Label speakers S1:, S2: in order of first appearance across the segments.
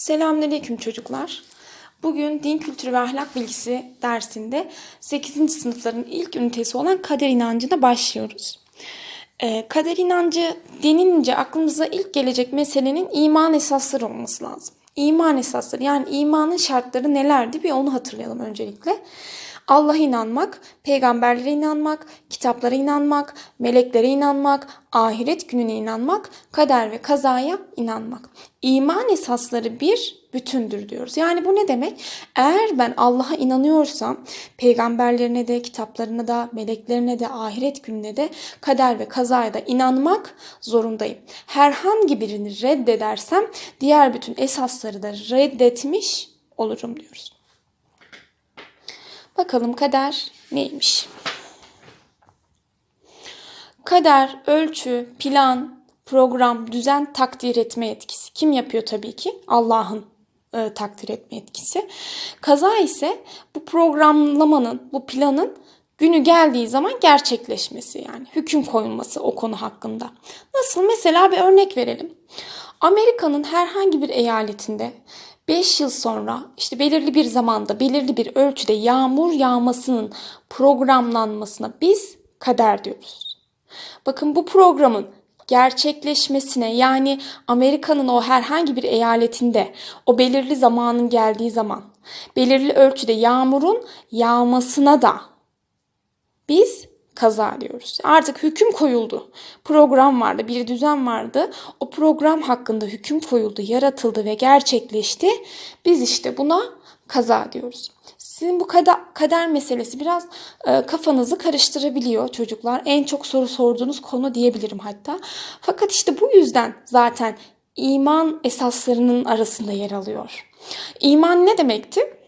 S1: Selamünaleyküm çocuklar. Bugün din kültürü ve ahlak bilgisi dersinde 8. sınıfların ilk ünitesi olan kader inancına başlıyoruz. Ee, kader inancı denince aklımıza ilk gelecek meselenin iman esasları olması lazım. İman esasları yani imanın şartları nelerdi bir onu hatırlayalım öncelikle. Allah'a inanmak, peygamberlere inanmak, kitaplara inanmak, meleklere inanmak, ahiret gününe inanmak, kader ve kazaya inanmak. İman esasları bir bütündür diyoruz. Yani bu ne demek? Eğer ben Allah'a inanıyorsam peygamberlerine de, kitaplarına da, meleklerine de, ahiret gününe de, kader ve kazaya da inanmak zorundayım. Herhangi birini reddedersem diğer bütün esasları da reddetmiş olurum diyoruz. Bakalım kader neymiş? Kader, ölçü, plan, program, düzen, takdir etme etkisi. Kim yapıyor tabii ki? Allah'ın e, takdir etme etkisi. Kaza ise bu programlamanın, bu planın günü geldiği zaman gerçekleşmesi yani hüküm koyulması o konu hakkında. Nasıl? Mesela bir örnek verelim. Amerika'nın herhangi bir eyaletinde 5 yıl sonra işte belirli bir zamanda belirli bir ölçüde yağmur yağmasının programlanmasına biz kader diyoruz. Bakın bu programın gerçekleşmesine yani Amerika'nın o herhangi bir eyaletinde o belirli zamanın geldiği zaman belirli ölçüde yağmurun yağmasına da biz kaza diyoruz. Artık hüküm koyuldu. Program vardı, bir düzen vardı. O program hakkında hüküm koyuldu, yaratıldı ve gerçekleşti. Biz işte buna kaza diyoruz. Sizin bu kader, kader meselesi biraz e, kafanızı karıştırabiliyor çocuklar. En çok soru sorduğunuz konu diyebilirim hatta. Fakat işte bu yüzden zaten iman esaslarının arasında yer alıyor. İman ne demekti?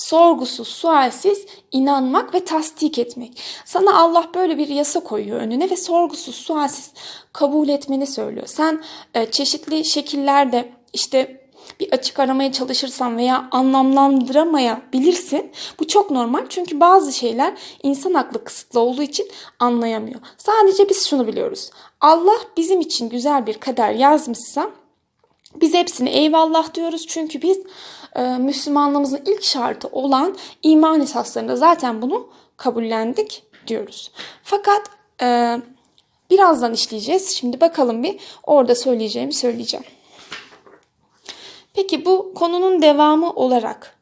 S1: Sorgusuz, sualsiz inanmak ve tasdik etmek. Sana Allah böyle bir yasa koyuyor önüne ve sorgusuz, sualsiz kabul etmeni söylüyor. Sen e, çeşitli şekillerde işte bir açık aramaya çalışırsan veya anlamlandıramayabilirsin. Bu çok normal çünkü bazı şeyler insan aklı kısıtlı olduğu için anlayamıyor. Sadece biz şunu biliyoruz. Allah bizim için güzel bir kader yazmışsa biz hepsini eyvallah diyoruz çünkü biz e, Müslümanlığımızın ilk şartı olan iman esaslarında zaten bunu kabullendik diyoruz. Fakat e, birazdan işleyeceğiz. Şimdi bakalım bir orada söyleyeceğimi söyleyeceğim. Peki bu konunun devamı olarak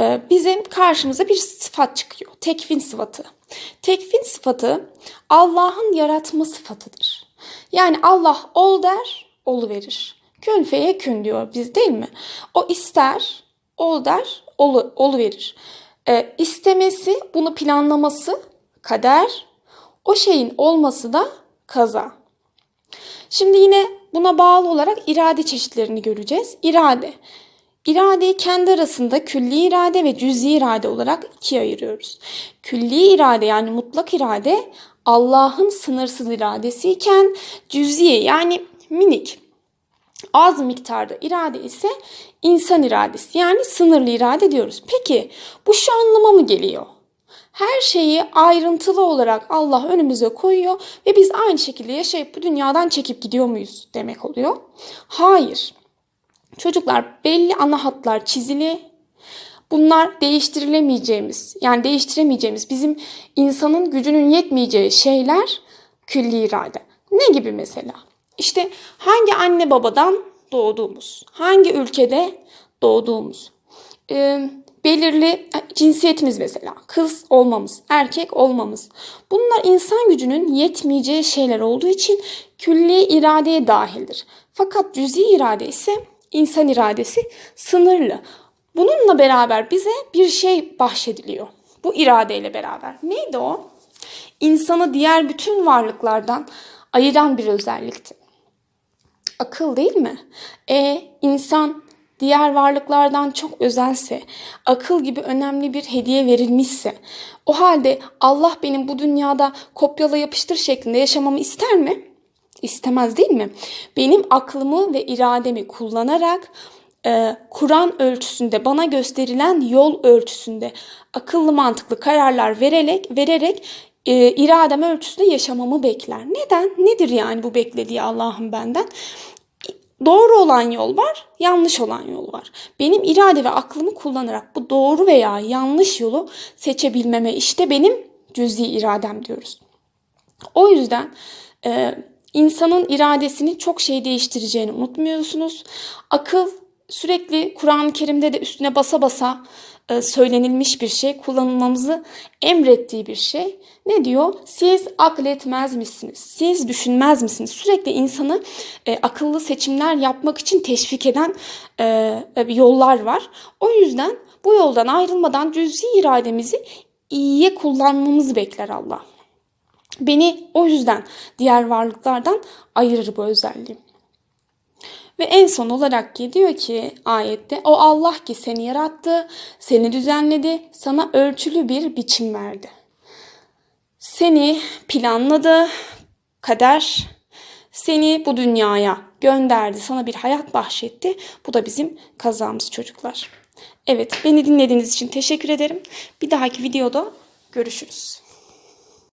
S1: e, bizim karşımıza bir sıfat çıkıyor. Tekvin sıfatı. Tekvin sıfatı Allah'ın yaratma sıfatıdır. Yani Allah ol der, olu verir. Kün feye kün diyor biz değil mi? O ister, ol der, olu, olu verir. E, istemesi, bunu planlaması kader, o şeyin olması da kaza. Şimdi yine buna bağlı olarak irade çeşitlerini göreceğiz. İrade. İradeyi kendi arasında külli irade ve cüz'i irade olarak ikiye ayırıyoruz. Külli irade yani mutlak irade Allah'ın sınırsız iradesi iken cüz'i yani minik az miktarda irade ise insan iradesi yani sınırlı irade diyoruz. Peki bu şu anlama mı geliyor? Her şeyi ayrıntılı olarak Allah önümüze koyuyor ve biz aynı şekilde yaşayıp bu dünyadan çekip gidiyor muyuz demek oluyor. Hayır. Çocuklar belli ana hatlar çizili. Bunlar değiştirilemeyeceğimiz, yani değiştiremeyeceğimiz, bizim insanın gücünün yetmeyeceği şeyler külli irade. Ne gibi mesela? İşte hangi anne babadan doğduğumuz, hangi ülkede doğduğumuz, e, belirli cinsiyetimiz mesela, kız olmamız, erkek olmamız. Bunlar insan gücünün yetmeyeceği şeyler olduğu için külli iradeye dahildir. Fakat cüzi irade ise insan iradesi sınırlı. Bununla beraber bize bir şey bahşediliyor. Bu iradeyle beraber. Neydi o? İnsanı diğer bütün varlıklardan ayıran bir özellikti akıl değil mi? E insan diğer varlıklardan çok özelse, akıl gibi önemli bir hediye verilmişse, o halde Allah benim bu dünyada kopyala yapıştır şeklinde yaşamamı ister mi? İstemez değil mi? Benim aklımı ve irademi kullanarak e, Kur'an ölçüsünde bana gösterilen yol ölçüsünde akıllı mantıklı kararlar vererek vererek e, iradem ölçüsünde yaşamamı bekler. Neden? Nedir yani bu beklediği Allah'ın benden? doğru olan yol var, yanlış olan yol var. Benim irade ve aklımı kullanarak bu doğru veya yanlış yolu seçebilmeme işte benim cüz'i iradem diyoruz. O yüzden e, insanın iradesini çok şey değiştireceğini unutmuyorsunuz. Akıl sürekli Kur'an-ı Kerim'de de üstüne basa basa söylenilmiş bir şey, kullanılmamızı emrettiği bir şey. Ne diyor? Siz akletmez misiniz? Siz düşünmez misiniz? Sürekli insanı e, akıllı seçimler yapmak için teşvik eden e, yollar var. O yüzden bu yoldan ayrılmadan cüz'i irademizi iyiye kullanmamızı bekler Allah. Beni o yüzden diğer varlıklardan ayırır bu özelliğim. Ve en son olarak ki diyor ki ayette o Allah ki seni yarattı, seni düzenledi, sana ölçülü bir biçim verdi. Seni planladı, kader seni bu dünyaya gönderdi, sana bir hayat bahşetti. Bu da bizim kazamız çocuklar. Evet, beni dinlediğiniz için teşekkür ederim. Bir dahaki videoda görüşürüz.